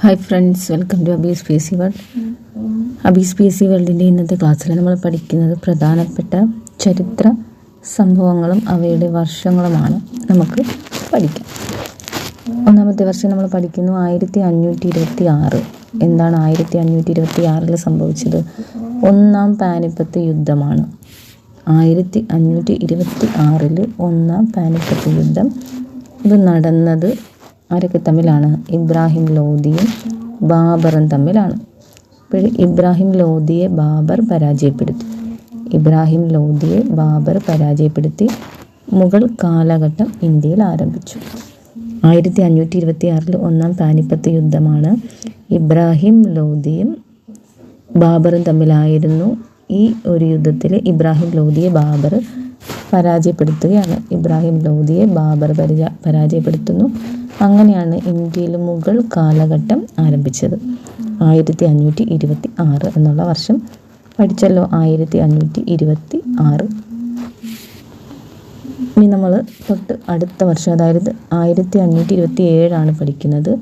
Hi friends welcome to Abees P C world Abees P C വേൾഡിന്റെ ഇന്നത്തെ ക്ലാസ്സിൽ നമ്മൾ പഠിക്കുന്നത് പ്രധാനപ്പെട്ട ചരിത്ര സംഭവങ്ങളും അവയുടെ വർഷങ്ങളുമാണ്. നമുക്ക് പഠിക്കാം. ഒന്നാമത്തെ വർഷം നമ്മൾ പഠിക്കുന്നു ആയിരത്തി അഞ്ഞൂറ്റി ഇരുപത്തി ആറ് എന്താണ് ആയിരത്തി അഞ്ഞൂറ്റി ഇരുപത്തി ആറിൽ സംഭവിച്ചത്? ഒന്നാം പാനിപ്പത്ത് യുദ്ധമാണ്. ആയിരത്തി അഞ്ഞൂറ്റി ഇരുപത്തി ആറിൽ ഒന്നാം പാനിപ്പത്ത് യുദ്ധം ഇത് നടന്നത് ആരൊക്കെ തമ്മിലാണ്? ഇബ്രാഹിം ലോധിയും ബാബറും തമ്മിലാണ്. ഇബ്രാഹിം ലോധിയെ ബാബർ പരാജയപ്പെടുത്തി. ഇബ്രാഹിം ലോധിയെ ബാബർ പരാജയപ്പെടുത്തി മുഗൾ കാലഘട്ടം ഇന്ത്യയിൽ ആരംഭിച്ചു. ആയിരത്തി അഞ്ഞൂറ്റി ഇരുപത്തി ആറിൽ ഒന്നാം പാനിപ്പത്ത് യുദ്ധമാണ് ഇബ്രാഹിം ലോധിയും ബാബറും തമ്മിലായിരുന്നു ഈ ഒരു യുദ്ധത്തിൽ ഇബ്രാഹിം ലോധിയെ ബാബർ പരാജയപ്പെടുത്തുകയാണ്. ഇബ്രാഹിം ലോധിയെ ബാബർ പരാജ പരാജയപ്പെടുത്തുന്നു. അങ്ങനെയാണ് ഇന്ത്യയിൽ മുഗൾ കാലഘട്ടം ആരംഭിച്ചത്. ആയിരത്തി അഞ്ഞൂറ്റി ഇരുപത്തി ആറ് എന്നുള്ള വർഷം. പഠിച്ചല്ലോ ആയിരത്തി അഞ്ഞൂറ്റി ഇരുപത്തി ആറ് ഇനി നമ്മൾ തൊട്ട് അടുത്ത വർഷം അതായത് ആയിരത്തി അഞ്ഞൂറ്റി ഇരുപത്തി ഏഴാണ് പഠിക്കുന്നത്.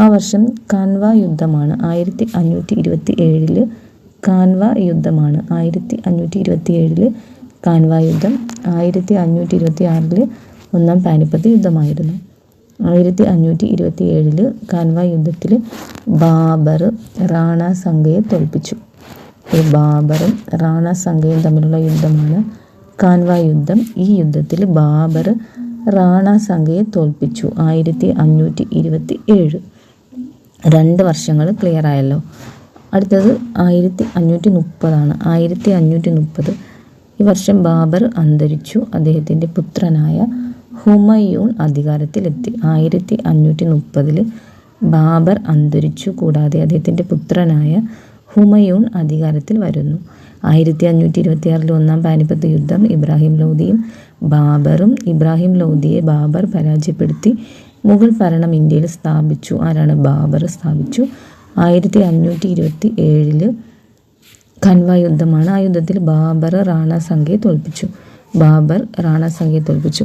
ആ വർഷം കാൻവ യുദ്ധമാണ്. ആയിരത്തി അഞ്ഞൂറ്റി ഇരുപത്തി ഏഴിൽ കാൻവ യുദ്ധമാണ്. ആയിരത്തി അഞ്ഞൂറ്റി ഇരുപത്തി ഏഴിൽ കാൻവ യുദ്ധം ആയിരത്തി അഞ്ഞൂറ്റി ഇരുപത്തി ആറിൽ ഒന്നാം പാനിപ്പത്ത് യുദ്ധമായിരുന്നു. ആയിരത്തി അഞ്ഞൂറ്റി ഇരുപത്തി ഏഴിൽ കാൻവ യുദ്ധത്തിൽ ബാബർ റാണ സംഘയെ തോൽപ്പിച്ചു ബാബറും റാണ സംഘയും തമ്മിലുള്ള യുദ്ധമാണ് കാൻവ യുദ്ധം ഈ യുദ്ധത്തിൽ ബാബർ റാണ സംഘയെ തോൽപ്പിച്ചു ആയിരത്തി അഞ്ഞൂറ്റി ഇരുപത്തി ഏഴ് രണ്ട് വർഷങ്ങൾ ക്ലിയർ ആയല്ലോ അടുത്തത് ആയിരത്തി അഞ്ഞൂറ്റി മുപ്പതാണ് ആയിരത്തി അഞ്ഞൂറ്റി മുപ്പത് ഈ വർഷം ബാബർ അന്തരിച്ചു. അദ്ദേഹത്തിന്റെ പുത്രനായ ഹുമയൂൺ അധികാരത്തിലെത്തി. ആയിരത്തി അഞ്ഞൂറ്റി മുപ്പതിൽ ബാബർ അന്തരിച്ചു. കൂടാതെ അദ്ദേഹത്തിന്റെ പുത്രനായ ഹുമയൂൺ അധികാരത്തിൽ വരുന്നു. ആയിരത്തി അഞ്ഞൂറ്റി ഇരുപത്തി ആറിൽ ഒന്നാം പാനിപ്പത്ത് യുദ്ധം ഇബ്രാഹിം ലോധിയും ബാബറും ഇബ്രാഹിം ലോധിയെ ബാബർ പരാജയപ്പെടുത്തി മുഗൾ ഭരണം ഇന്ത്യയിൽ സ്ഥാപിച്ചു. ആരാണ് ബാബർ സ്ഥാപിച്ചു? ആയിരത്തി അഞ്ഞൂറ്റി ഇരുപത്തി ഏഴിൽ ഖൻവ യുദ്ധമാണ് ആ യുദ്ധത്തിൽ ബാബർ റാണ തോൽപ്പിച്ചു. ബാബർ റാണ തോൽപ്പിച്ചു.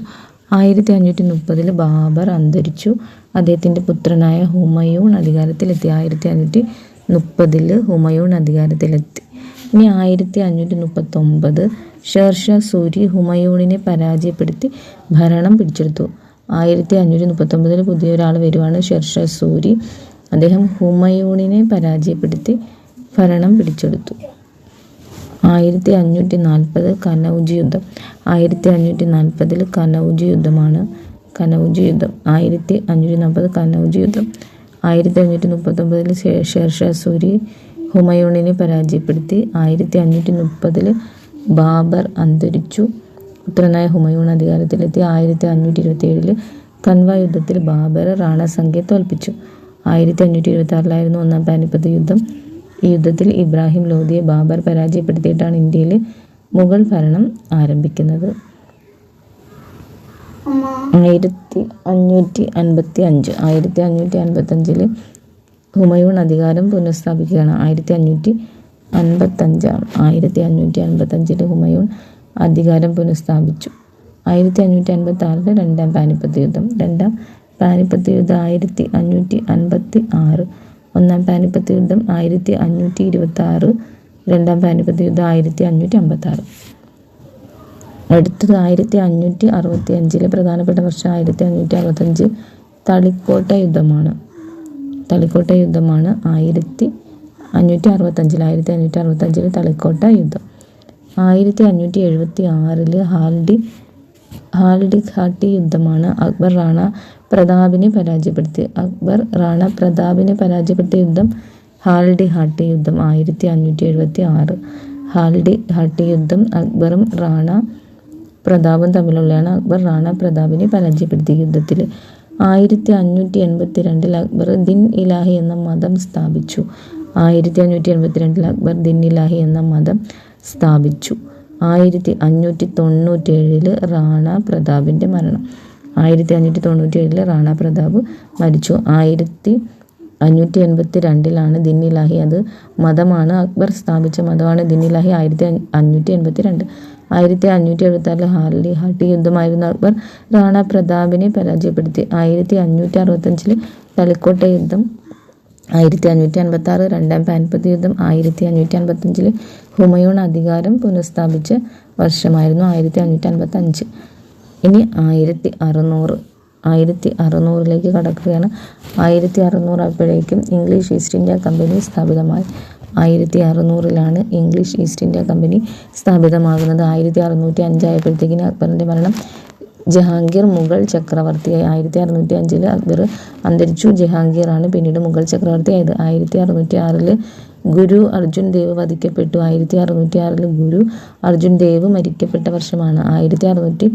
ആയിരത്തി അഞ്ഞൂറ്റി മുപ്പതിൽ ബാബർ അന്തരിച്ചു. അദ്ദേഹത്തിന്റെ പുത്രനായ ഹുമയൂൺ അധികാരത്തിലെത്തി. ആയിരത്തി അഞ്ഞൂറ്റി മുപ്പതിൽ ഹുമയൂൺ അധികാരത്തിലെത്തി. ഇനി ആയിരത്തി അഞ്ഞൂറ്റി മുപ്പത്തൊമ്പത് ഷേർഷാ സൂരി ഹുമയൂണിനെ പരാജയപ്പെടുത്തി ഭരണം പിടിച്ചെടുത്തു. ആയിരത്തി അഞ്ഞൂറ്റി മുപ്പത്തൊമ്പതിൽ പുതിയൊരാൾ വരുവാണ് ഷെർഷാ സൂരി. അദ്ദേഹം ഹുമയൂണിനെ പരാജയപ്പെടുത്തി ഭരണം പിടിച്ചെടുത്തു. ആയിരത്തി അഞ്ഞൂറ്റി നാൽപ്പത് കനൗജ് യുദ്ധം. ആയിരത്തി അഞ്ഞൂറ്റി നാൽപ്പതിൽ കനൗജ് യുദ്ധമാണ് കനൗജ് യുദ്ധം. ആയിരത്തി അഞ്ഞൂറ്റി നാൽപ്പത് കനൗജ് യുദ്ധം. ആയിരത്തി അഞ്ഞൂറ്റി മുപ്പത്തൊമ്പതിൽ ഷേർഷാ സൂരി ഹുമയൂണിനെ പരാജയപ്പെടുത്തി. ആയിരത്തി അഞ്ഞൂറ്റി മുപ്പതിൽ ബാബർ അന്തരിച്ചു. പുത്രനായ ഹുമയൂൺ അധികാരത്തിലെത്തി. ആയിരത്തി അഞ്ഞൂറ്റി ഇരുപത്തി ഏഴിൽ കൻവ യുദ്ധത്തിൽ ബാബർ റാണ സംഘയെ തോൽപ്പിച്ചു. ആയിരത്തി അഞ്ഞൂറ്റി ഇരുപത്തി ആറിലായിരുന്നു ഒന്നാം പാനിപ്പത്ത് യുദ്ധം. ഈ യുദ്ധത്തിൽ ഇബ്രാഹിം ലോധിയെ ബാബർ പരാജയപ്പെടുത്തിയിട്ടാണ് ഇന്ത്യയിൽ മുഗൾ ഭരണം ആരംഭിക്കുന്നത്. ആയിരത്തി അഞ്ഞൂറ്റി അൻപത്തി അഞ്ച് ആയിരത്തി അഞ്ഞൂറ്റി അൻപത്തി അഞ്ചിൽ ഹുമയൂൺ അധികാരം പുനഃസ്ഥാപിക്കുകയാണ്. ആയിരത്തി അഞ്ഞൂറ്റി അൻപത്തഞ്ചാണ് ആയിരത്തി അഞ്ഞൂറ്റി അൻപത്തഞ്ചിൽ ഹുമയൂൺ അധികാരം പുനഃസ്ഥാപിച്ചു. ആയിരത്തി അഞ്ഞൂറ്റി അൻപത്തി ആറിൽ രണ്ടാം പാനിപ്പത്ത് യുദ്ധം. രണ്ടാം പാനിപ്പത്ത് യുദ്ധം ആയിരത്തി അഞ്ഞൂറ്റി അൻപത്തി ആറ് ഒന്നാം പാനിപ്പത്ത് യുദ്ധം ആയിരത്തി അഞ്ഞൂറ്റി ഇരുപത്തി ആറ് രണ്ടാം പാനിപ്പത്ത് യുദ്ധം ആയിരത്തി അഞ്ഞൂറ്റി അമ്പത്തി ആറ് അടുത്തത് ആയിരത്തി അഞ്ഞൂറ്റി അറുപത്തി അഞ്ചിലെ പ്രധാനപ്പെട്ട വർഷം ആയിരത്തി അഞ്ഞൂറ്റി അറുപത്തഞ്ച് തളിക്കോട്ട യുദ്ധമാണ്. തളിക്കോട്ട യുദ്ധമാണ് ആയിരത്തി അഞ്ഞൂറ്റി അറുപത്തഞ്ചിൽ ആയിരത്തി അഞ്ഞൂറ്റി അറുപത്തഞ്ചിൽ തളിക്കോട്ട യുദ്ധം. ആയിരത്തി അഞ്ഞൂറ്റി എഴുപത്തി ആറിൽ ഹാൽഡി ഹാൽഡി ഘാട്ടി യുദ്ധമാണ് അക്ബർ റാണ പ്രതാപിനെ പരാജയപ്പെടുത്തി അക്ബർ റാണ പ്രതാപിനെ പരാജയപ്പെടുത്തിയ യുദ്ധം ഹാൽഡി ഹാട്ടി യുദ്ധം ആയിരത്തി അഞ്ഞൂറ്റി എഴുപത്തി ആറ് ഹാൽഡി ഹാട്ടി യുദ്ധം അക്ബറും റാണ പ്രതാപും തമ്മിലുള്ളതാണ്. അക്ബർ റാണ പ്രതാപിനെ പരാജയപ്പെടുത്തിയ യുദ്ധത്തിൽ ആയിരത്തി അഞ്ഞൂറ്റി എൺപത്തി രണ്ടിൽ അക്ബർ ദിൻ ഇലാഹി എന്ന മതം സ്ഥാപിച്ചു. ആയിരത്തി അഞ്ഞൂറ്റി എൺപത്തി രണ്ടിൽ അക്ബർ ദിൻ ഇലാഹി എന്ന മതം സ്ഥാപിച്ചു. ആയിരത്തി അഞ്ഞൂറ്റി തൊണ്ണൂറ്റി ഏഴിൽ റാണ പ്രതാപിന്റെ മരണം. ആയിരത്തി അഞ്ഞൂറ്റി തൊണ്ണൂറ്റി ഏഴിൽ റാണ പ്രതാപ് മരിച്ചു. ആയിരത്തി അഞ്ഞൂറ്റി എൺപത്തി രണ്ടിലാണ് ദിൻ ഇലാഹി അത് മതമാണ്. അക്ബർ സ്ഥാപിച്ച മതമാണ് ദിൻ ഇലാഹി ആയിരത്തി അഞ്ഞൂറ്റി എൺപത്തി രണ്ട് ആയിരത്തി അഞ്ഞൂറ്റി എഴുപത്തി ആറിൽ ഹാർലി ഹാട്ടി യുദ്ധമായിരുന്ന അക്ബർ. റാണ പ്രതാപിനെ പരാജയപ്പെടുത്തി. ആയിരത്തി അഞ്ഞൂറ്റി അറുപത്തഞ്ചിൽ തലക്കോട്ട യുദ്ധം ആയിരത്തി അഞ്ഞൂറ്റി അൻപത്തി ആറ് രണ്ടാം പാൻപതി യുദ്ധം ആയിരത്തി അഞ്ഞൂറ്റി അൻപത്തഞ്ചിൽ ഹുമയൂൺ അധികാരം പുനഃസ്ഥാപിച്ച വർഷമായിരുന്നു ആയിരത്തി അഞ്ഞൂറ്റി അൻപത്തി അഞ്ച് ഇനി ആയിരത്തി അറുന്നൂറ് ആയിരത്തി അറുന്നൂറിലേക്ക് കടക്കുകയാണ്. ആയിരത്തി അറുന്നൂറായപ്പോഴേക്കും ഇംഗ്ലീഷ് ഈസ്റ്റ് ഇന്ത്യ കമ്പനി സ്ഥാപിതമായി. ആയിരത്തി അറുന്നൂറിലാണ് ഇംഗ്ലീഷ് ഈസ്റ്റ് ഇന്ത്യ കമ്പനി സ്ഥാപിതമാകുന്നത്. ആയിരത്തി അറുന്നൂറ്റി അഞ്ചായപ്പോഴത്തേക്കിന് അക്ബറിന്റെ മരണം ജഹാംഗീർ മുഗൾ ചക്രവർത്തി ആയിരത്തി അറുന്നൂറ്റി അഞ്ചിൽ അക്ബർ അന്തരിച്ചു. ജഹാംഗീറാണ് പിന്നീട് മുഗൾ ചക്രവർത്തിയായത് ആയിരത്തി അറുന്നൂറ്റി ആറിൽ ഗുരു അർജുൻ ദേവ് വധിക്കപ്പെട്ടു. ആയിരത്തി അറുന്നൂറ്റി ആറിൽ ഗുരു അർജുൻ ദേവ് മരിക്കപ്പെട്ട വർഷമാണ്. ആയിരത്തി അറുന്നൂറ്റി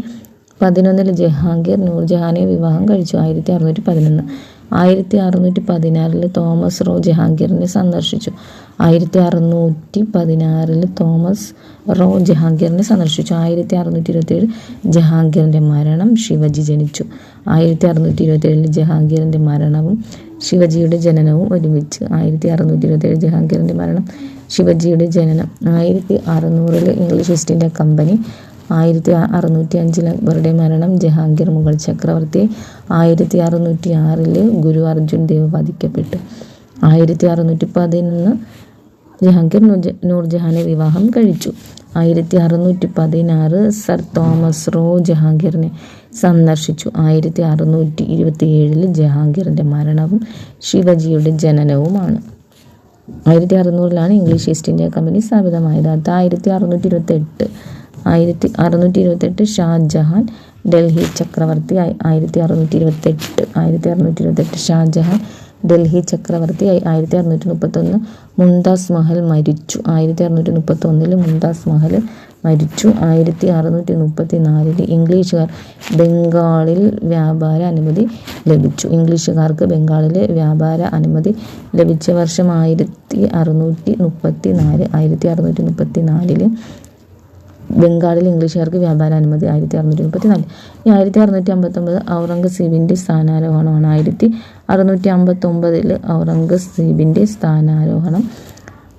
പതിനൊന്നിൽ ജഹാംഗീർ നൂർജഹാനെ വിവാഹം കഴിച്ചു. ആയിരത്തി അറുന്നൂറ്റി പതിനൊന്ന് ആയിരത്തി അറുന്നൂറ്റി പതിനാറിൽ തോമസ് റോ ജഹാംഗീറിനെ സന്ദർശിച്ചു. ആയിരത്തി അറുന്നൂറ്റി പതിനാറിൽ തോമസ് റോ ജഹാംഗീറിനെ സന്ദർശിച്ചു. ആയിരത്തി അറുന്നൂറ്റി ഇരുപത്തിയേഴ് ജഹാംഗീറിന്റെ മരണം ശിവജി ജനിച്ചു. ആയിരത്തി അറുന്നൂറ്റി ഇരുപത്തിയേഴിൽ ജഹാംഗീറിന്റെ മരണവും ശിവജിയുടെ ജനനവും ഒരുമിച്ച്. ആയിരത്തി അറുന്നൂറ്റി ഇരുപത്തിയേഴ് ജഹാംഗീറിന്റെ മരണം ശിവജിയുടെ ജനനം. ആയിരത്തി അറുന്നൂറിൽ ഇംഗ്ലീഷ് ഈസ്റ്റ് ഇന്ത്യ കമ്പനി ആയിരത്തി അറുന്നൂറ്റി അഞ്ചിൽ അക്ബറുടെ മരണം ജഹാംഗീർ മുഗൾ ചക്രവർത്തി ആയിരത്തി അറുന്നൂറ്റി ആറിൽ ഗുരു അർജുൻ ദേവ് വധിക്കപ്പെട്ടു. ആയിരത്തി അറുന്നൂറ്റി പതിനൊന്ന് ജഹാംഗീർ നൂർജ- നൂർജഹാനെ വിവാഹം കഴിച്ചു. ആയിരത്തി അറുന്നൂറ്റി പതിനാറ് സർ തോമസ് റോ ജഹാംഗീറിനെ സന്ദർശിച്ചു. ആയിരത്തി അറുന്നൂറ്റി ഇരുപത്തി ഏഴിൽ ജഹാംഗീറിന്റെ മരണവും ശിവജിയുടെ ജനനവുമാണ്. ആയിരത്തി അറുന്നൂറിലാണ് ഇംഗ്ലീഷ് ഈസ്റ്റ് ഇന്ത്യ കമ്പനി സ്ഥാപിതമായത്. അത് ആയിരത്തി അറുന്നൂറ്റി ഇരുപത്തി എട്ട് ആയിരത്തി അറുന്നൂറ്റി ഇരുപത്തെട്ട് ഷാജഹാൻ ഡൽഹി ചക്രവർത്തി ആയിരത്തി അറുന്നൂറ്റി ഇരുപത്തെട്ട് ആയിരത്തി അറുന്നൂറ്റി ഇരുപത്തെട്ട് ഷാജഹാൻ ഡൽഹി ചക്രവർത്തി ആയിരത്തി അറുന്നൂറ്റി മുപ്പത്തൊന്ന് മുംതാസ് മഹൽ മരിച്ചു. ആയിരത്തി അറുന്നൂറ്റി മുപ്പത്തി ഒന്നിൽ മുംതാസ് മഹൽ മരിച്ചു. ആയിരത്തി അറുന്നൂറ്റി മുപ്പത്തി നാലിൽ ഇംഗ്ലീഷുകാർ ബംഗാളിൽ വ്യാപാര അനുമതി ലഭിച്ചു. ഇംഗ്ലീഷുകാർക്ക് ബംഗാളിൽ വ്യാപാര അനുമതി ലഭിച്ച വർഷം ആയിരത്തി അറുന്നൂറ്റി മുപ്പത്തി നാല് ആയിരത്തി അറുന്നൂറ്റി മുപ്പത്തി നാലിൽ ബംഗാളിൽ ഇംഗ്ലീഷുകാർക്ക് വ്യാപാര അനുമതി ആയിരത്തി അറുന്നൂറ്റി മുപ്പത്തി നാല് ഈ ആയിരത്തി അറുന്നൂറ്റി അമ്പത്തൊമ്പത് ഔറംഗസീബിന്റെ സ്ഥാനാരോഹണമാണ്. ആയിരത്തി അറുന്നൂറ്റി അമ്പത്തൊമ്പതിൽ ഔറംഗസീബിന്റെ സ്ഥാനാരോഹണം.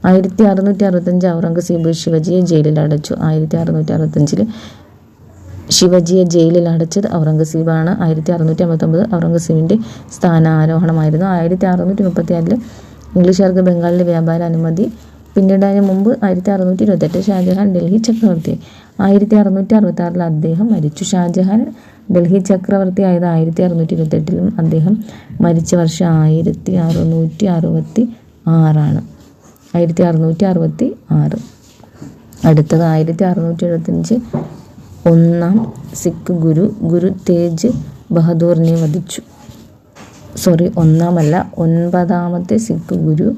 ആയിരത്തി അറുന്നൂറ്റി അറുപത്തഞ്ച് ഔറംഗസീബ് ശിവജിയെ ജയിലിൽ അടച്ചു. ആയിരത്തി അറുന്നൂറ്റി അറുപത്തഞ്ചിൽ ശിവജിയെ ജയിലിൽ അടച്ചത് ഔറംഗസീബാണ്. ആയിരത്തി അറുന്നൂറ്റി അമ്പത്തൊമ്പത് ഔറംഗസീബിന്റെ സ്ഥാനാരോഹണമായിരുന്നു. ആയിരത്തി അറുന്നൂറ്റി മുപ്പത്തി ആറിൽ ഇംഗ്ലീഷുകാർക്ക് ബംഗാളിലെ വ്യാപാര അനുമതി പിന്നീട് അതിന് മുമ്പ് ആയിരത്തി അറുന്നൂറ്റി ഇരുപത്തെട്ട് ഷാജഹാൻ ഡൽഹി ചക്രവർത്തി. ആയിരത്തി അറുന്നൂറ്റി അറുപത്തി ആറിൽ അദ്ദേഹം മരിച്ചു. ഷാജഹാൻ ഡൽഹി ചക്രവർത്തി ആയത് ആയിരത്തി അറുന്നൂറ്റി ഇരുപത്തെട്ടിലും അദ്ദേഹം മരിച്ച വർഷം ആയിരത്തി അറുന്നൂറ്റി അറുപത്തി ആറാണ് ആയിരത്തി അറുന്നൂറ്റി അറുപത്തി ആറ് അടുത്തത് ആയിരത്തി അറുന്നൂറ്റി എഴുപത്തഞ്ച് ഒന്നാം സിഖ് ഗുരു ഗുരു തേജ് ബഹദൂറിനെ വധിച്ചു. സോറി ഒന്നാമല്ല ഒൻപതാമത്തെ സിഖ് ഗുരു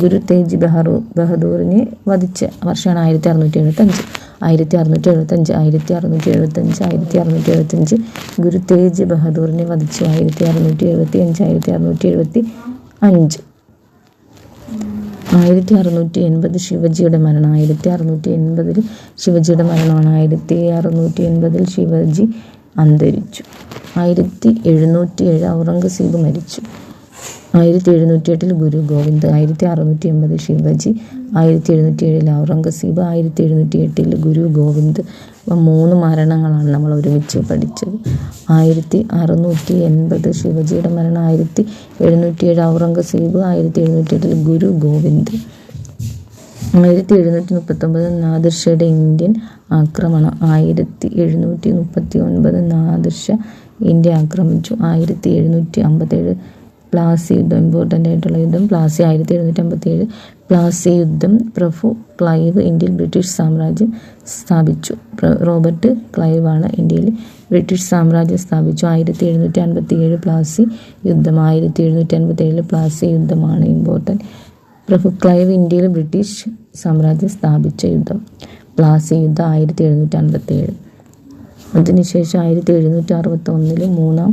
ഗുരു തേജ് ബഹറു ബഹദൂറിനെ വധിച്ച വർഷമാണ് ആയിരത്തി അറുന്നൂറ്റി എഴുപത്തഞ്ച് ആയിരത്തി അറുന്നൂറ്റി എഴുപത്തഞ്ച് ആയിരത്തി അറുന്നൂറ്റി എഴുപത്തഞ്ച് ആയിരത്തി അറുന്നൂറ്റി എഴുപത്തഞ്ച് ഗുരു തേജ് ബഹദൂറിനെ വധിച്ചു ആയിരത്തി അറുന്നൂറ്റി എഴുപത്തി അഞ്ച് ആയിരത്തി അറുന്നൂറ്റി എഴുപത്തി അഞ്ച് ആയിരത്തി അറുന്നൂറ്റി എൺപത് ശിവജിയുടെ മരണം ആയിരത്തി അറുന്നൂറ്റി എൺപതിൽ ശിവജിയുടെ മരണമാണ് ആയിരത്തി അറുന്നൂറ്റി എൺപതിൽ ശിവജി അന്തരിച്ചു. ആയിരത്തി എഴുന്നൂറ്റി ഏഴ് ഔറംഗസീബ് മരിച്ചു. ആയിരത്തി എഴുന്നൂറ്റി എട്ടിൽ ഗുരു ഗോവിന്ദ് ആയിരത്തി അറുന്നൂറ്റി എൺപത് ശിവജി ആയിരത്തി എഴുന്നൂറ്റി ഏഴിൽ ഔറംഗസീബ് ആയിരത്തി എഴുന്നൂറ്റി എട്ടിൽ ഗുരു ഗോവിന്ദ്. മൂന്ന് മരണങ്ങളാണ് നമ്മൾ ഒരുമിച്ച് പഠിച്ചത്. ആയിരത്തി അറുന്നൂറ്റി എൺപത് ശിവജിയുടെ മരണം ആയിരത്തി എഴുന്നൂറ്റി ഏഴ് ഔറംഗസീബ് ആയിരത്തി എഴുന്നൂറ്റി എട്ടിൽ ഗുരു ഗോവിന്ദ്. ആയിരത്തി എഴുന്നൂറ്റി മുപ്പത്തൊമ്പത് നാദിർ ഷയുടെ ഇന്ത്യൻ ആക്രമണം ആയിരത്തി എഴുന്നൂറ്റി മുപ്പത്തി ഒൻപത് നാദിർ ഇന്ത്യ ആക്രമിച്ചു ആയിരത്തി എഴുന്നൂറ്റി അമ്പത്തേഴ് പ്ലാസി യുദ്ധം ഇമ്പോർട്ടന്റ് ആയിട്ടുള്ള യുദ്ധം പ്ലാസി ആയിരത്തി എഴുന്നൂറ്റി അമ്പത്തി ഏഴ് പ്ലാസി യുദ്ധം പ്രഭു ക്ലൈവ് ഇന്ത്യയിൽ ബ്രിട്ടീഷ് സാമ്രാജ്യം സ്ഥാപിച്ചു. റോബർട്ട് ക്ലൈവ് ആണ് ഇന്ത്യയിൽ ബ്രിട്ടീഷ് സാമ്രാജ്യം സ്ഥാപിച്ചു. ആയിരത്തി എഴുന്നൂറ്റി അൻപത്തി ഏഴ് പ്ലാസി യുദ്ധം ആയിരത്തി എഴുന്നൂറ്റി അൻപത്തി ഏഴിൽ പ്ലാസി യുദ്ധമാണ് ഇമ്പോർട്ടന്റ് പ്രഭു ക്ലൈവ് ഇന്ത്യയിൽ ബ്രിട്ടീഷ് സാമ്രാജ്യം സ്ഥാപിച്ച യുദ്ധം പ്ലാസി യുദ്ധം ആയിരത്തി എഴുന്നൂറ്റി അൻപത്തി ഏഴ് അതിനുശേഷം ആയിരത്തി എഴുന്നൂറ്റി അറുപത്തി ഒന്നിൽ മൂന്നാം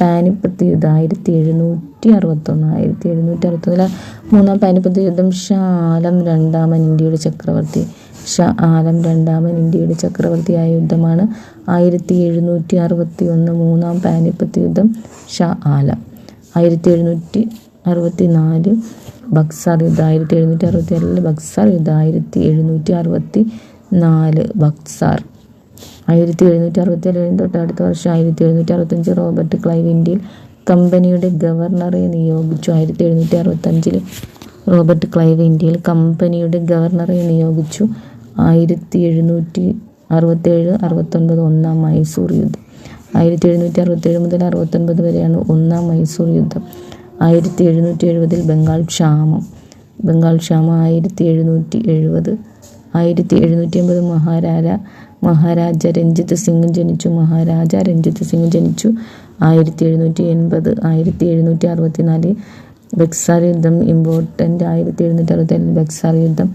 പാനിപ്പത്ത് യുദ്ധം ആയിരത്തി എഴുന്നൂറ്റി അറുപത്തൊന്ന് ആയിരത്തി എഴുന്നൂറ്റി അറുപത്തൊന്നിലെ മൂന്നാം പാനിപ്പത്ത് യുദ്ധം ഷാ ആലം രണ്ടാമൻ ഇന്ത്യയുടെ ചക്രവർത്തി. ഷാ ആലം രണ്ടാമൻ ഇന്ത്യയുടെ ചക്രവർത്തിയായ യുദ്ധമാണ് ആയിരത്തി എഴുന്നൂറ്റി അറുപത്തി ഒന്ന് മൂന്നാം പാനിപ്പത്ത് യുദ്ധം ഷാ ആലം. ആയിരത്തി എഴുന്നൂറ്റി അറുപത്തി നാല് ബക്സാർ യുദ്ധം ആയിരത്തി എഴുന്നൂറ്റി അറുപത്തി ഏഴിൽ ബക്സാർ യുദ്ധം ആയിരത്തി എഴുന്നൂറ്റി അറുപത്തി നാല് ബക്സാർ ആയിരത്തി എഴുന്നൂറ്റി അറുപത്തി ഏഴ് തൊട്ട് അടുത്ത വർഷം ആയിരത്തി എഴുന്നൂറ്റി അറുപത്തഞ്ച് റോബർട്ട് ക്ലൈവ് ഇന്ത്യയിൽ കമ്പനിയുടെ ഗവർണറെ നിയോഗിച്ചു. ആയിരത്തി എഴുന്നൂറ്റി അറുപത്തഞ്ചിൽ റോബർട്ട് ക്ലൈവ് ഇന്ത്യയിൽ കമ്പനിയുടെ ഗവർണറെ നിയോഗിച്ചു. ആയിരത്തി എഴുന്നൂറ്റി അറുപത്തേഴ് അറുപത്തൊൻപത് ഒന്നാം മൈസൂർ യുദ്ധം. ആയിരത്തി എഴുന്നൂറ്റി അറുപത്തേഴ് മുതൽ അറുപത്തൊൻപത് വരെയാണ് ഒന്നാം മൈസൂർ യുദ്ധം. ആയിരത്തി എഴുന്നൂറ്റി എഴുപതിൽ ബംഗാൾ ക്ഷാമം. ബംഗാൾ ക്ഷാമം ആയിരത്തി എഴുന്നൂറ്റി എഴുപത് ആയിരത്തി എഴുന്നൂറ്റി അമ്പത് മഹാരാജ മഹാരാജ രഞ്ജിത് സിംഗ് ജനിച്ചു. മഹാരാജ രഞ്ജിത് സിംഗ് ജനിച്ചു ആയിരത്തി എഴുന്നൂറ്റി എൺപത് ആയിരത്തി എഴുന്നൂറ്റി അറുപത്തി നാല് ബക്സാർ യുദ്ധം ഇമ്പോർട്ടന്റ് ആയിരത്തി എഴുന്നൂറ്റി അറുപത്തേഴിൽ ബക്സാർ യുദ്ധം.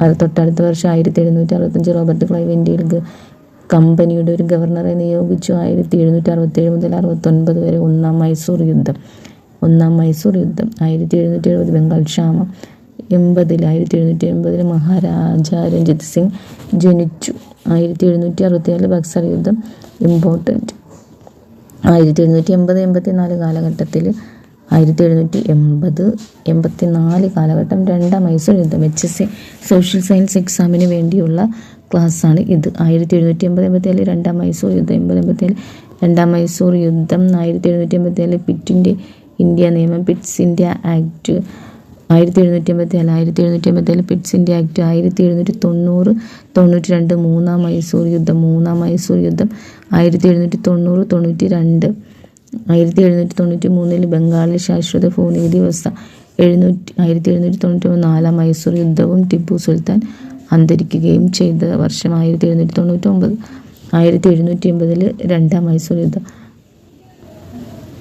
അത് തൊട്ടടുത്ത വർഷം ആയിരത്തി എഴുന്നൂറ്റി അറുപത്തഞ്ച് റോബർട്ട് ക്ലൈവ് ഇന്ത്യയിൽ കമ്പനിയുടെ ഒരു ഗവർണറെ നിയോഗിച്ചു. ആയിരത്തി എഴുന്നൂറ്റി അറുപത്തേഴ് മുതൽ അറുപത്തൊൻപത് വരെ ഒന്നാം മൈസൂർ യുദ്ധം. ഒന്നാം മൈസൂർ യുദ്ധം. ആയിരത്തി എഴുന്നൂറ്റി എഴുപത് ബംഗാൾ ക്ഷാമം. എൺപതിൽ ആയിരത്തി എഴുന്നൂറ്റി എൺപതിൽ മഹാരാജ രഞ്ജിത് സിംഗ് ജനിച്ചു. ആയിരത്തി എഴുന്നൂറ്റി അറുപത്തിനാല് ബക്സർ യുദ്ധം ഇമ്പോർട്ടന്റ് ആയിരത്തി എഴുന്നൂറ്റി എൺപത് എൺപത്തി നാല് കാലഘട്ടത്തിൽ ആയിരത്തി എഴുന്നൂറ്റി എൺപത് എൺപത്തി നാല് കാലഘട്ടം രണ്ടാം മൈസൂർ യുദ്ധം. H S C social science എക്സാമിന് വേണ്ടിയുള്ള ക്ലാസ്സാണ് ഇത്. ആയിരത്തി എഴുന്നൂറ്റി എൺപത് എൺപത്തിയേഴ് രണ്ടാം മൈസൂർ യുദ്ധം എൺപത് എൺപത്തിയേഴ് രണ്ടാം മൈസൂർ യുദ്ധം ആയിരത്തി എഴുന്നൂറ്റി എൺപത്തിയേഴ് പിറ്റിന്റെ ഇന്ത്യ നിയമം പിറ്റ്സ് ഇന്ത്യ ആക്ട് ആയിരത്തി എഴുന്നൂറ്റി അമ്പത്തിനാല് ആയിരത്തി എഴുന്നൂറ്റി അമ്പത്തിനാല് പിറ്റ്സ് ഇന്ത്യ ആക്ട് ആയിരത്തി എഴുന്നൂറ്റി തൊണ്ണൂറ് തൊണ്ണൂറ്റി രണ്ട് മൂന്നാം മൈസൂർ യുദ്ധം മൂന്നാം മൈസൂർ യുദ്ധം ആയിരത്തി എഴുന്നൂറ്റി തൊണ്ണൂറ് തൊണ്ണൂറ്റി രണ്ട് ആയിരത്തി എഴുന്നൂറ്റി തൊണ്ണൂറ്റി മൂന്നിൽ ബംഗാളിൽ ശാശ്വത ഭൂനികുതി വ്യവസ്ഥ എഴുന്നൂറ്റി ആയിരത്തി എഴുന്നൂറ്റി തൊണ്ണൂറ്റി മൂന്ന് നാലാം മൈസൂർ യുദ്ധവും ടിപ്പു സുൽത്താൻ അന്തരിക്കുകയും ചെയ്ത വർഷം ആയിരത്തി എഴുന്നൂറ്റി തൊണ്ണൂറ്റി ഒമ്പത് ആയിരത്തി എഴുന്നൂറ്റി എൺപതിൽ രണ്ടാം മൈസൂർ യുദ്ധം.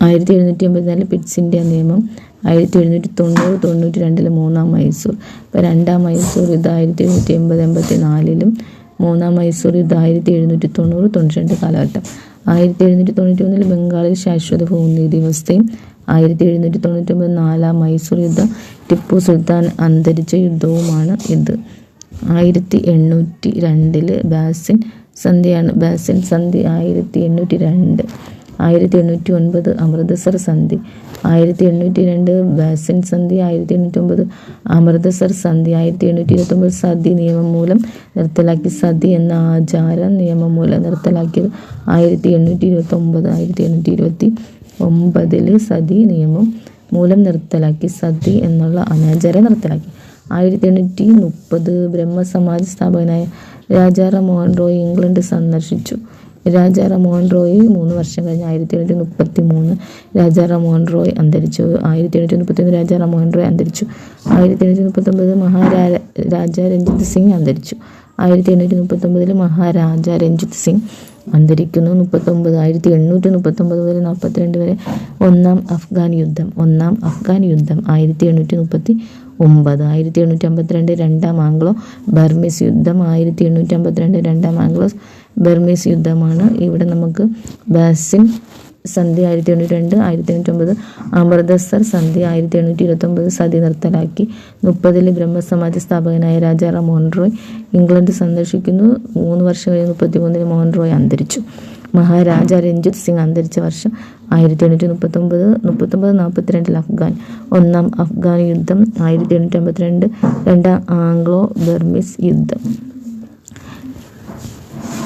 ആയിരത്തി എഴുന്നൂറ്റി എൺപത്തിനാല് പിറ്റ്സ് ഇന്ത്യ നിയമം ആയിരത്തി എഴുന്നൂറ്റി തൊണ്ണൂറ് തൊണ്ണൂറ്റി രണ്ടിൽ മൂന്നാം മൈസൂർ. ഇപ്പോൾ രണ്ടാം മൈസൂർ ഇത് ആയിരത്തി എഴുന്നൂറ്റി എൺപത് എൺപത്തി നാലിലും മൂന്നാം മൈസൂർ ഇത് ആയിരത്തി എഴുന്നൂറ്റി തൊണ്ണൂറ് തൊണ്ണൂറ്റി രണ്ട് കാലഘട്ടം. ആയിരത്തി എഴുന്നൂറ്റി തൊണ്ണൂറ്റി ഒന്നിൽ ബംഗാളിൽ ശാശ്വത ഭൂനികുതി വ്യവസ്ഥയും ആയിരത്തി എഴുന്നൂറ്റി തൊണ്ണൂറ്റി ഒമ്പത് നാലാം മൈസൂർ യുദ്ധം ടിപ്പു സുൽത്താൻ അന്തരിച്ച യുദ്ധവുമാണ് ഇത്. ആയിരത്തി എണ്ണൂറ്റി രണ്ടിൽ ബാസിൻ സന്ധിയാണ് ബാസിൻ സന്ധി ആയിരത്തി എണ്ണൂറ്റി രണ്ട് ആയിരത്തി എണ്ണൂറ്റി ഒൻപത് അമൃതസർ സന്ധി ആയിരത്തി എണ്ണൂറ്റി രണ്ട് ബാസിൻ സന്ധി ആയിരത്തി എണ്ണൂറ്റി ഒമ്പത് അമൃതസർ സന്ധി ആയിരത്തി എണ്ണൂറ്റി ഇരുപത്തൊമ്പത് സതി നിയമം മൂലം നിർത്തലാക്കി സതി എന്ന ആചാര നിയമം മൂലം നിർത്തലാക്കിയത് ആയിരത്തി എണ്ണൂറ്റി ഇരുപത്തി ഒമ്പത് ആയിരത്തി എണ്ണൂറ്റി ഇരുപത്തി ഒമ്പതിൽ സതി നിയമം മൂലം നിർത്തലാക്കി സതി എന്നുള്ള അനാചാരം നിർത്തലാക്കി. ആയിരത്തി എണ്ണൂറ്റി മുപ്പത് ബ്രഹ്മസമാജ് സ്ഥാപകനായ രാജാറാം മോഹൻ റോയ് ഇംഗ്ലണ്ട് സന്ദർശിച്ചു. രാജാറാം മോഹൻ റോയ് മൂന്ന് വർഷം കഴിഞ്ഞ് ആയിരത്തി എണ്ണൂറ്റി മുപ്പത്തി മൂന്ന് രാജ മോഹൻ റോയ് അന്തരിച്ചു. ആയിരത്തി എണ്ണൂറ്റി മുപ്പത്തൊന്ന് രാജ മോഹൻ റോയ് അന്തരിച്ചു. ആയിരത്തി എണ്ണൂറ്റി മുപ്പത്തൊമ്പത് മഹാരാ രാജ രഞ്ജിത് സിംഗ് അന്തരിച്ചു. ആയിരത്തി എണ്ണൂറ്റി മുപ്പത്തൊമ്പതിൽ മഹാരാജ രഞ്ജിത് സിംഗ് അന്തരിക്കുന്നു. മുപ്പത്തൊമ്പത് ആയിരത്തി എണ്ണൂറ്റി മുപ്പത്തൊമ്പത് മുതൽ നാൽപ്പത്തിരണ്ട് വരെ ഒന്നാം അഫ്ഗാൻ യുദ്ധം ഒന്നാം അഫ്ഗാൻ യുദ്ധം ആയിരത്തി എണ്ണൂറ്റി മുപ്പത്തി ഒമ്പത് ആയിരത്തി എണ്ണൂറ്റി അമ്പത്തിരണ്ട് രണ്ടാം ആംഗ്ലോ ബർമിസ് യുദ്ധം ആയിരത്തി എണ്ണൂറ്റി അമ്പത്തിരണ്ട് രണ്ടാം ആംഗ്ലോ ബർമീസ് യുദ്ധമാണ്. ഇവിടെ നമുക്ക് ബാസിൻ സന്ധി ആയിരത്തി എണ്ണൂറ്റി രണ്ട് ആയിരത്തി എണ്ണൂറ്റി ഒമ്പത് അമൃതസർ സന്ധി ആയിരത്തി എണ്ണൂറ്റി ഇരുപത്തൊമ്പത് സതി നിർത്തലാക്കി. മുപ്പതിൽ ബ്രഹ്മസമാജ സ്ഥാപകനായ രാജ മോഹൻ റോയ് ഇംഗ്ലണ്ട് സന്ദർശിക്കുന്നു. മൂന്ന് വർഷം കഴിഞ്ഞ് മുപ്പത്തി മൂന്നിന് മോഹൻ റോയ് അന്തരിച്ചു. മഹാരാജ രഞ്ജിത് സിംഗ് അന്തരിച്ച വർഷം ആയിരത്തി എണ്ണൂറ്റി മുപ്പത്തൊമ്പത് മുപ്പത്തൊമ്പത് നാൽപ്പത്തിരണ്ടിൽ അഫ്ഗാൻ. ഒന്നാം അഫ്ഗാൻ യുദ്ധം ആയിരത്തി എണ്ണൂറ്റി അമ്പത്തിരണ്ട് രണ്ടാം ആംഗ്ലോ ബർമിസ് യുദ്ധം.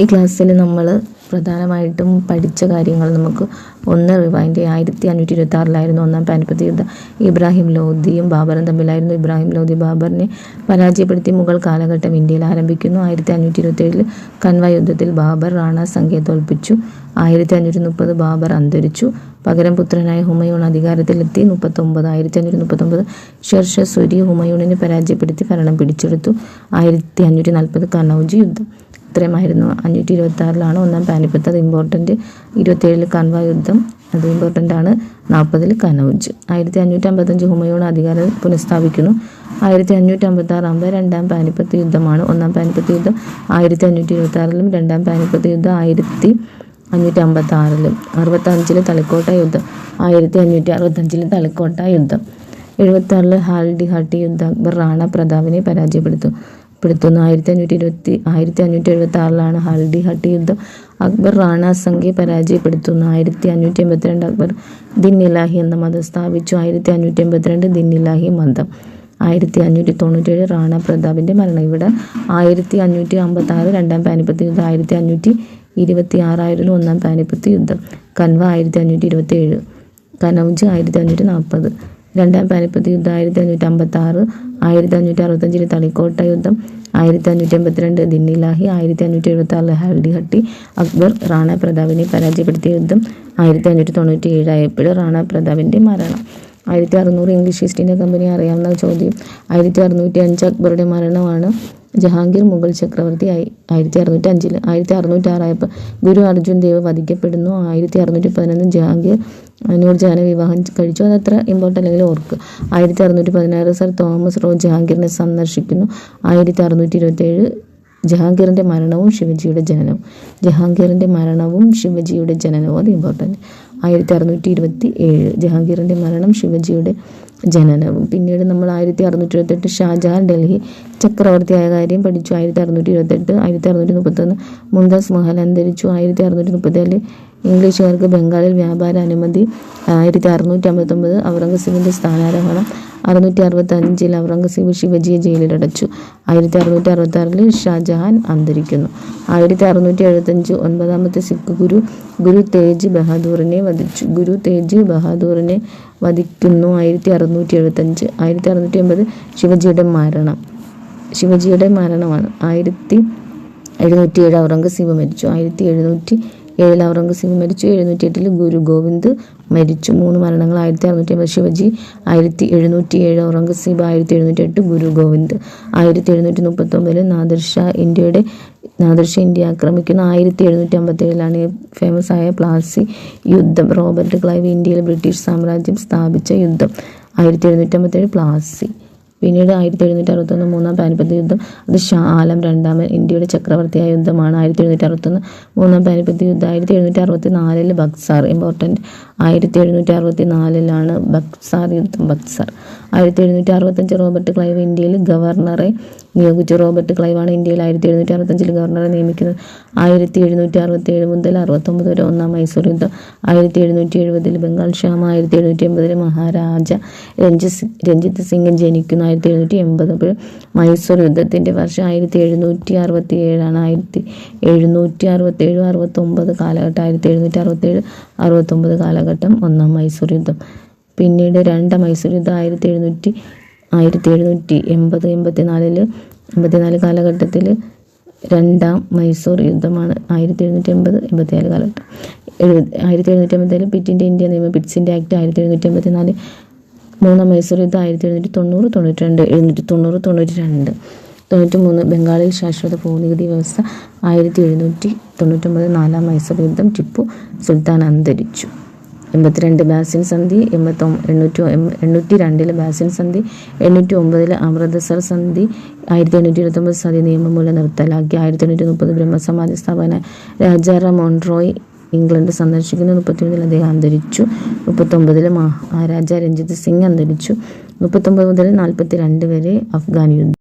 ഈ ക്ലാസ്സിൽ നമ്മൾ പ്രധാനമായിട്ടും പഠിച്ച കാര്യങ്ങൾ നമുക്ക് ഒന്ന് റിവൈൻഡ് ചെയ്യാം. ആയിരത്തി അഞ്ഞൂറ്റി ഇരുപത്തി ആറിലായിരുന്നു ഒന്നാം പാനിപ്പത്ത് യുദ്ധ. ഇബ്രാഹിം ലോധിയും ബാബറും തമ്മിലായിരുന്നു. ഇബ്രാഹിം ലോധി ബാബറിനെ പരാജയപ്പെടുത്തി മുഗൾ കാലഘട്ടം ഇന്ത്യയിൽ ആരംഭിക്കുന്നു. ആയിരത്തി അഞ്ഞൂറ്റി ഇരുപത്തി ഏഴിൽ കൻവ യുദ്ധത്തിൽ ബാബർ റാണ സംഖ്യയെ തോൽപ്പിച്ചു. ആയിരത്തി അഞ്ഞൂറ്റി മുപ്പത് ബാബർ അന്തരിച്ചു. പകരം പുത്രനായ ഹുമയൂൺ അധികാരത്തിലെത്തി. മുപ്പത്തൊമ്പത് ആയിരത്തി അഞ്ഞൂറ്റി മുപ്പത്തൊമ്പത് ഷെർഷ സുരി ഹുമയൂണിനെ പരാജയപ്പെടുത്തി ഭരണം പിടിച്ചെടുത്തു. ആയിരത്തി അഞ്ഞൂറ്റി നാൽപ്പത് കനൌജി യുദ്ധം. ഇത്രയുമായിരുന്നു. അഞ്ഞൂറ്റി ഇരുപത്തി ആറിലാണ് ഒന്നാം പാനിപ്പത്ത് അത് ഇമ്പോർട്ടന്റ് ഇരുപത്തേഴിൽ കൻവ യുദ്ധം. അത് ഇമ്പോർട്ടന്റ് ആണ്. നാൽപ്പതിൽ കനൗജ്. ആയിരത്തി അഞ്ഞൂറ്റി അമ്പത്തഞ്ച് ഹുമയൂൺ അധികാരം പുനഃസ്ഥാപിക്കുന്നു. ആയിരത്തി അഞ്ഞൂറ്റി അമ്പത്തി ആറാകുമ്പോൾ രണ്ടാം പാനിപ്പത്ത് യുദ്ധമാണ്. ഒന്നാം പാനിപ്പത്ത് യുദ്ധം ആയിരത്തി അഞ്ഞൂറ്റി ഇരുപത്തി ആറിലും രണ്ടാം പാനിപ്പത്ത് യുദ്ധം ആയിരത്തി അഞ്ഞൂറ്റി അമ്പത്തി ആറിലും അറുപത്തഞ്ചിൽ തളിക്കോട്ട യുദ്ധം. ആയിരത്തി അഞ്ഞൂറ്റി അറുപത്തഞ്ചിൽ തളിക്കോട്ട യുദ്ധം. എഴുപത്തി ഹാൽഡി ഹട്ടി യുദ്ധം. അക്ബർ റാണ പ്രതാപിനെ പരാജയപ്പെടുത്തും. പെടുത്തുന്നു ആയിരത്തി അഞ്ഞൂറ്റി ഇരുപത്തി ആയിരത്തി അഞ്ഞൂറ്റി എഴുപത്തി ആറിലാണ് ഹൽഡി ഹട്ടി യുദ്ധം. അക്ബർ റാണ സംഖ്യ പരാജയപ്പെടുത്തുന്നു. ആയിരത്തി അഞ്ഞൂറ്റി എൺപത്തിരണ്ട് അക്ബർ ദിന്നിലാഹി എന്ന മതം സ്ഥാപിച്ചു. ആയിരത്തി അഞ്ഞൂറ്റി എൺപത്തിരണ്ട് ദിൻ ഇലാഹി മതം. ആയിരത്തി അഞ്ഞൂറ്റി തൊണ്ണൂറ്റേഴ് റാണ പ്രതാപിന്റെ മരണം. ഇവിടെ ആയിരത്തി അഞ്ഞൂറ്റി അമ്പത്തി ആറ് രണ്ടാം പാനിപ്പത്ത് യുദ്ധം. ആയിരത്തി അഞ്ഞൂറ്റി ഇരുപത്തി ആറായിരുന്നു ഒന്നാം പാനിപ്പത്ത് യുദ്ധം. കൻവ ആയിരത്തി അഞ്ഞൂറ്റി ഇരുപത്തി ഏഴ് കനൗജ് ആയിരത്തി അഞ്ഞൂറ്റി നാൽപ്പത് രണ്ടാം പാനിപ്പത്ത് യുദ്ധം ആയിരത്തി അഞ്ഞൂറ്റി അമ്പത്തി ആറ് ആയിരത്തി അഞ്ഞൂറ്റി അറുപത്തഞ്ചിൽ തളിക്കോട്ട യുദ്ധം ആയിരത്തി അഞ്ഞൂറ്റി എൺപത്തിരണ്ട് ദിന്നിലാഹി ആയിരത്തി അഞ്ഞൂറ്റി എഴുപത്തി ആറിൽ ഹൽഡിഹട്ടി അക്ബർ റാണ പ്രതാപിനെ പരാജയപ്പെടുത്തിയ യുദ്ധം ആയിരത്തി അഞ്ഞൂറ്റി തൊണ്ണൂറ്റി ഏഴായപ്പോൾ റാണ പ്രതാപിന്റെ മരണം. ആയിരത്തി അറുന്നൂറ് ഇംഗ്ലീഷ് ഈസ്റ്റ് ഇന്ത്യ കമ്പനി അറിയാവുന്ന ചോദ്യം ആയിരത്തി അറുന്നൂറ്റി അഞ്ച് അക്ബറുടെ മരണമാണ് ജഹാംഗീർ മുഗൾ ചക്രവർത്തി ആയി ആയിരത്തി അറുന്നൂറ്റി അഞ്ചിൽ ആയിരത്തി അറുന്നൂറ്റി ആറായപ്പോൾ ഗുരു അർജുൻ ദേവ് വധിക്കപ്പെടുന്നു. ആയിരത്തി അറുന്നൂറ്റി പതിനൊന്ന് ജഹാംഗീർ നൂർജഹാനെ വിവാഹം കഴിച്ചു. അതത്ര ഇമ്പോർട്ടന്റ് അല്ലെങ്കിൽ ഓർക്ക് ആയിരത്തി അറുന്നൂറ്റി പതിനാറ് സർ തോമസ് റോ ജഹാംഗീറിനെ സന്ദർശിക്കുന്നു. ആയിരത്തി അറുന്നൂറ്റി ഇരുപത്തേഴ് ജഹാംഗീറിന്റെ മരണവും ശിവജിയുടെ ജനനവും. ജഹാംഗീറിന്റെ മരണവും ശിവജിയുടെ ജനനവും അത് ഇമ്പോർട്ടന്റ് ആയിരത്തി അറുന്നൂറ്റി ഇരുപത്തി ഏഴ് ജഹാംഗീറിന്റെ മരണം ശിവജിയുടെ ജനനവും പിന്നീട് നമ്മൾ ആയിരത്തി അറുന്നൂറ്റി ഇരുപത്തെട്ട് ഷാജഹാൻ ഡൽഹി ചക്രവർത്തിയായ കാര്യം പഠിച്ചു. ആയിരത്തി അറുന്നൂറ്റി ഇരുപത്തെട്ട് ആയിരത്തി അറുന്നൂറ്റി മുപ്പത്തൊന്ന് മുംതാസ് മഹൽ അന്തരിച്ചു. ആയിരത്തി അറുന്നൂറ്റി മുപ്പത്തിനാല് ഇംഗ്ലീഷുകാർക്ക് ബംഗാളിൽ വ്യാപാര അനുമതി. ആയിരത്തി അറുന്നൂറ്റി അമ്പത്തൊമ്പത് ഔറംഗസീബിന്റെ സ്ഥാനാരോഹണം. അറുന്നൂറ്റി അറുപത്തി അഞ്ചിൽ ഔറംഗസീബ് ശിവജിയെ ജയിലിലടച്ചു. ആയിരത്തി അറുന്നൂറ്റി അറുപത്തി ആറിൽ ഷാജഹാൻ അന്തരിക്കുന്നു. ആയിരത്തി അറുന്നൂറ്റി എഴുപത്തഞ്ച് ഒൻപതാമത്തെ സിഖ് ഗുരു ഗുരു തേജ് ബഹാദൂറിനെ വധിച്ചു. ഗുരു തേജ് ബഹാദൂറിനെ വധിക്കുന്നു ആയിരത്തി അറുന്നൂറ്റി എഴുപത്തഞ്ച് ആയിരത്തി അറുന്നൂറ്റി എൺപത് ശിവജിയുടെ മരണം. ശിവജിയുടെ മരണമാണ്. ആയിരത്തി എഴുന്നൂറ്റി ഏഴ് ഔറംഗസീബ് മരിച്ചു. ആയിരത്തി എഴുന്നൂറ്റി ഏഴിൽ ഔറംഗസീബ് മരിച്ചു എഴുന്നൂറ്റി എട്ടിൽ ഗുരു ഗോവിന്ദ് മരിച്ചു മൂന്ന് മരണങ്ങൾ ആയിരത്തി അറുന്നൂറ്റി അമ്പത് ശിവജി ആയിരത്തി എഴുന്നൂറ്റി ഏഴ് ഔറംഗസീബ് ആയിരത്തി എഴുന്നൂറ്റി എട്ട് ഗുരു ഗോവിന്ദ് ആയിരത്തി എഴുന്നൂറ്റി മുപ്പത്തൊമ്പതിൽ നാദിർ ഷാ ഇന്ത്യയുടെ നാദിർ ഷാ ഇന്ത്യ ആക്രമിക്കുന്ന ആയിരത്തി എഴുന്നൂറ്റി അമ്പത്തി ഏഴിലാണ് ഫേമസ് ആയ പ്ലാസി യുദ്ധം റോബർട്ട് ക്ലൈവ് ഇന്ത്യയിൽ ബ്രിട്ടീഷ് സാമ്രാജ്യം സ്ഥാപിച്ച യുദ്ധം ആയിരത്തി എഴുന്നൂറ്റി അമ്പത്തേഴ് പ്ലാസി. പിന്നീട് ആയിരത്തി എഴുന്നൂറ്റി അറുപത്തൊന്ന് മൂന്നാം പാനിപ്പത്ത് യുദ്ധം അത് ഷാ ആലം രണ്ടാമൻ ഇന്ത്യയുടെ ചക്രവർത്തിയായ യുദ്ധമാണ്. ആയിരത്തി എഴുന്നൂറ്റി അറുപത്തൊന്ന് മൂന്നാം പാനിപ്പത്ത് യുദ്ധം ആയിരത്തി എഴുന്നൂറ്റി അറുപത്തി നാലിൽ ബക്സാർ ഇമ്പോർട്ടന്റ് ആയിരത്തി എഴുന്നൂറ്റി അറുപത്തി നാലിലാണ് ബക്സാർ യുദ്ധം ബക്സാർ. ആയിരത്തി എഴുന്നൂറ്റി അറുപത്തഞ്ച് റോബർട്ട് ക്ലൈവ് ഇന്ത്യയിൽ ഗവർണറെ നിയോഗിച്ചു. റോബർട്ട് ക്ലൈവാണ് ഇന്ത്യയിൽ ആയിരത്തി എഴുന്നൂറ്റി അറുപത്തഞ്ചിൽ ഗവർണറെ നിയമിക്കുന്നത്. ആയിരത്തി എഴുന്നൂറ്റി അറുപത്തി ഏഴ് മുതൽ അറുപത്തൊമ്പത് വരെ ഒന്നാം മൈസൂർ യുദ്ധം. ആയിരത്തി എഴുന്നൂറ്റി എഴുപതിൽ ബംഗാൾ ക്ഷാമ ആയിരത്തി എഴുന്നൂറ്റി എൺപതിൽ മഹാരാജ രഞ്ജിത് രഞ്ജിത്ത് സിംഗ് ജനിക്കുന്നു. ആയിരത്തി എഴുന്നൂറ്റി എൺപത് അപ്പോൾ മൈസൂർ യുദ്ധത്തിന്റെ വർഷം ആയിരത്തി എഴുന്നൂറ്റി അറുപത്തി ഏഴാണ് ആയിരത്തി എഴുന്നൂറ്റി അറുപത്തി ഏഴ് അറുപത്തൊമ്പത് കാലഘട്ടം ആയിരത്തി എഴുന്നൂറ്റി അറുപത്തേഴ് അറുപത്തൊമ്പത് കാലഘട്ടം ഒന്നാം മൈസൂർ യുദ്ധം. പിന്നീട് രണ്ട് മൈസൂർ യുദ്ധം ആയിരത്തി എഴുന്നൂറ്റി ആയിരത്തി എഴുന്നൂറ്റി എൺപത് എൺപത്തിനാലിൽ എൺപത്തിനാല് കാലഘട്ടത്തിൽ രണ്ടാം മൈസൂർ യുദ്ധമാണ് ആയിരത്തി എഴുന്നൂറ്റി എൺപത് എൺപത്തിനാല് കാലഘട്ടം. എഴുപത് ആയിരത്തി എഴുന്നൂറ്റി എൺപത്തിനാല് പിറ്റിന്റെ ഇന്ത്യ നിയമം പിറ്റ്സിന്റെ ആക്ട് ആയിരത്തി എഴുന്നൂറ്റി എൺപത്തിനാല്. മൂന്നാം മൈസൂർ യുദ്ധം ആയിരത്തി എഴുന്നൂറ്റി തൊണ്ണൂറ് തൊണ്ണൂറ്റി രണ്ട് എഴുന്നൂറ്റി തൊണ്ണൂറ് തൊണ്ണൂറ്റി രണ്ട് തൊണ്ണൂറ്റി മൂന്ന് ബംഗാളിൽ ശാശ്വത ഭൂനികുതി വ്യവസ്ഥ ആയിരത്തി എഴുന്നൂറ്റി തൊണ്ണൂറ്റൊമ്പത് നാലാം മൈസൂർ യുദ്ധം ടിപ്പു സുൽത്താൻ അന്തരിച്ചു. എൺപത്തിരണ്ട് ബാസിൻ സന്ധി എൺപത്തൊ എണ്ണൂറ്റി എണ്ണൂറ്റി രണ്ടിൽ ബാസിൻ സന്ധി എണ്ണൂറ്റി ഒമ്പതിൽ അമൃതസർ സന്ധി ആയിരത്തി എണ്ണൂറ്റി ഇരുപത്തൊമ്പത് സതി നിയമം മൂലം നിർത്തലാക്കി ആയിരത്തി എണ്ണൂറ്റി മുപ്പത് ബ്രഹ്മസമാധി സ്ഥാപന രാജാറ മോൺട്രോയ് ഇംഗ്ലണ്ട് സന്ദർശിക്കുന്ന മുപ്പത്തിമൂന്നിൽ അദ്ദേഹം അന്തരിച്ചു മുപ്പത്തൊമ്പതിൽ മഹാരാജ രഞ്ജിത് സിംഗ് അന്തരിച്ചു മുപ്പത്തൊമ്പത് മുതൽ നാൽപ്പത്തി രണ്ട് വരെ അഫ്ഗാൻ യുദ്ധം.